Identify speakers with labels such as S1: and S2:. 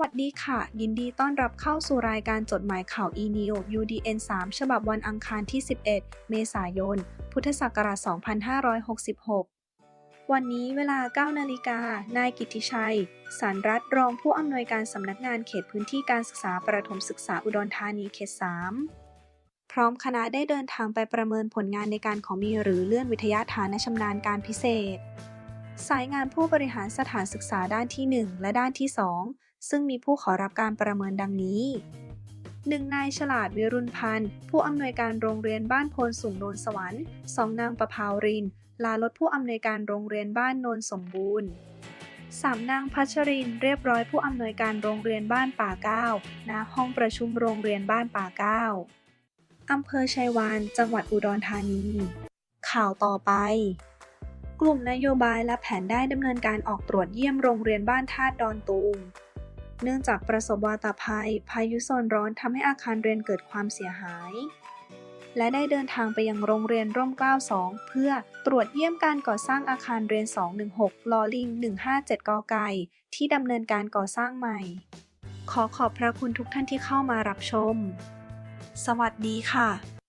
S1: วัสดีค่ะ ยินดีต้อนรับเข้าสู่รายการจดหมายข่าว e-neo UDN 3 ฉบับวันอังคารที่ 11 เมษายน พุทธศักราช 2566 วันนี้เวลา 9 นาฬิกา นายกิตติชัย สารรัฐรองผู้อำนวยการสำนักงานเขตพื้นที่การศึกษาประถมศึกษาอุดรธานีเขต 3 พร้อมคณะได้เดินทางไปประเมินผลงานในการของมีหรือเลื่อนวิทยาฐานชำนาญการพิเศษ สายงานผู้บริหารสถานศึกษาด้านที่ 1 และด้านที่ 2 ซึ่งมีผู้ขอรับการประเมินดังนี้ 1. นายฉลาดวิรุณพันธ์ ผู้อำนวยการโรงเรียนบ้านโพนสูงโนนสวรรค์ 2. นางประภาวริน ลาลดผู้อำนวยการโรงเรียนบ้านโนนสมบูรณ์ 3. นางพัชรินเรียบร้อยผู้อำนวยการโรงเรียนบ้านป่าเก้าณห้องประชุมโรงเรียนบ้านป่าเก้าอำเภอชัยวาน จังหวัดอุดรธานี ข่าวต่อไป กลุ่มนโยบายและแผนได้ดำเนินการออกตรวจเยี่ยมโรงเรียนบ้านธาตุดอนตูม เนื่องจากประสบวาตภัย พายุโซนร้อนทำให้อาคารเรียนเกิดความเสียหาย และได้เดินทางไปยังโรงเรียนร่มเกล้า2เพื่อตรวจเยี่ยมการก่อสร้างอาคารเรียน 216ลอลิง 157กอไก่ ที่ดำเนินการก่อสร้างใหม่ ขอขอบพระคุณทุกท่านที่เข้ามารับชม สวัสดีค่ะ